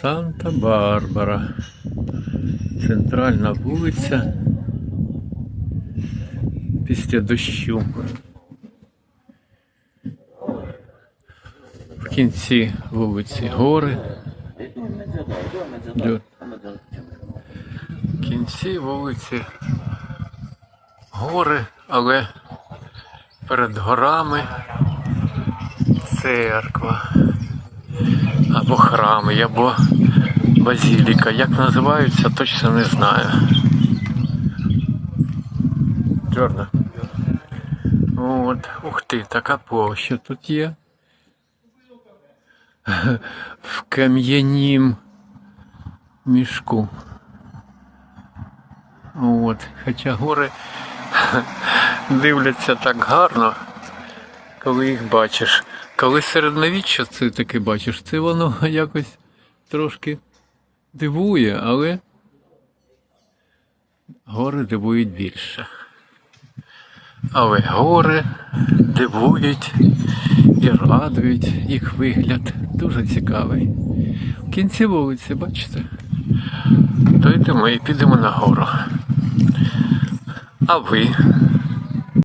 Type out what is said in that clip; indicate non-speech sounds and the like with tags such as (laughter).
Санта-Барбара. Центральна вулиця. Після дощу. В кінці вулиці гори. В кінці вулиці гори, але перед горами церква. Або храми, або базіліка. Як називаються, точно не знаю. Чорно. От, ух ти, така площа тут є. В кам'янім мішку. От, хоча гори (laughs) дивляться так гарно, коли їх бачиш. Коли середньовіччя це таки бачиш, це воно (laughs) якось трошки дивує, але гори дивують більше. Але гори дивують і радують їх вигляд. Дуже цікавий. В кінці вулиці, бачите? То йдемо і підемо на гору. А ви